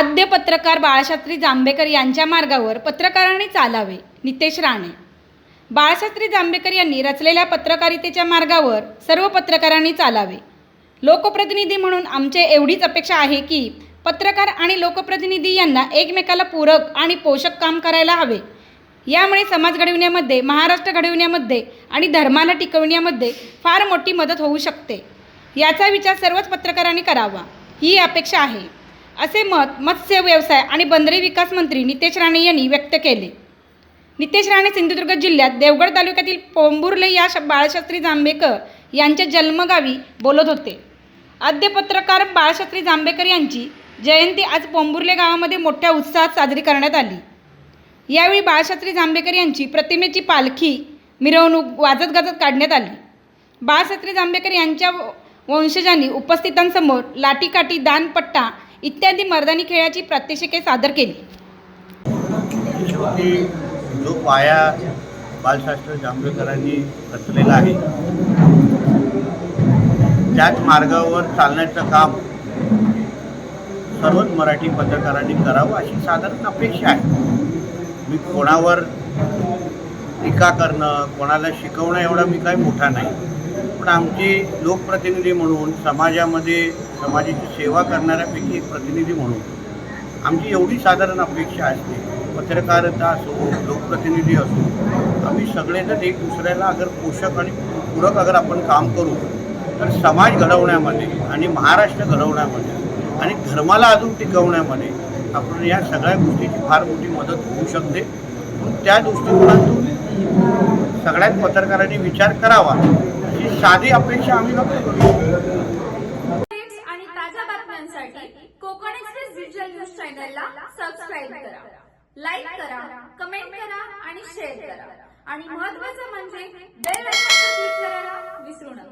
आद्य पत्रकार बाळशास्त्री जांभेकर यांच्या मार्गावर पत्रकारांनी चालावे. नितेश राणे. बाळशास्त्री जांभेकर यांनी रचलेल्या पत्रकारितेच्या मार्गावर सर्व पत्रकारांनी चालावे. लोकप्रतिनिधी म्हणून आमचे एवढीच अपेक्षा आहे की पत्रकार आणि लोकप्रतिनिधी यांना एकमेकाला पूरक आणि पोषक काम करायला हवे. यामुळे समाज घडविण्यामध्ये महाराष्ट्र घडविण्यामध्ये आणि धर्माला टिकवण्यामध्ये फार मोठी मदत होऊ शकते. याचा विचार सर्वच पत्रकारांनी करावा. ही अपेक्षा आहे. असे मत मत्स्य व्यवसाय आणि बंदरे विकास मंत्री नितेश राणे यांनी व्यक्त केले. नितेश राणे सिंधुदुर्ग जिल्ह्यात देवगड तालुक्यातील पोंबुर्ले या श- बाळशास्त्री जांभेकर यांच्या जन्मगावी बोलत होते. आद्य पत्रकार बाळशास्त्री जांभेकर यांची जयंती आज पोंबुर्ले गावामध्ये मोठ्या उत्साहात साजरी करण्यात आली. यावेळी बाळशास्त्री जांभेकर यांची प्रतिमेची पालखी मिरवणूक वाजत गाजत काढण्यात आली. बाळशास्त्री जांभेकर यांच्या व- वंशजांनी उपस्थितांसमोर लाटीकाठी दानपट्टा इत्यादी मर्दानी खेळाची प्रात्यक्षिके सादर केली. शेवटी जो पाया बालशास्त्र जांभेकरांनी रचलेला आहे त्याच मार्गावर चालण्याचं काम सर्वच मराठी पत्रकारांनी करावं अशी साधारण अपेक्षा आहे. मी कोणावर टीका करणं कोणाला शिकवणं एवढा मी काही मोठा नाही. पण आमची लोकप्रतिनिधी म्हणून समाजामध्ये समाजाची सेवा करणाऱ्यापैकी एक प्रतिनिधी म्हणून. आमची एवढी साधारण अपेक्षा असते. पत्रकारता असो लोकप्रतिनिधी असो आम्ही सगळेजण एक दुसऱ्याला अगर पोषक आणि पूरक अगर आपण काम करू तर समाज घडवण्यामध्ये आणि महाराष्ट्र घडवण्यामध्ये आणि धर्माला अजून टिकवण्यामध्ये आपण या सगळ्या गोष्टीची फार मोठी मदत होऊ शकते. म्हणून त्या दृष्टिकोनातून सगळ्याच पत्रकारांनी विचार करावा अशी साधी अपेक्षा आम्ही व्यक्त करू चॅनलला सबस्क्राईब करा. लाईक करा कमेंट करा आणि शेअर करा. आणि महत्वाचं म्हणजे बेल आयकॉन क्लिक करायला विसरू नका.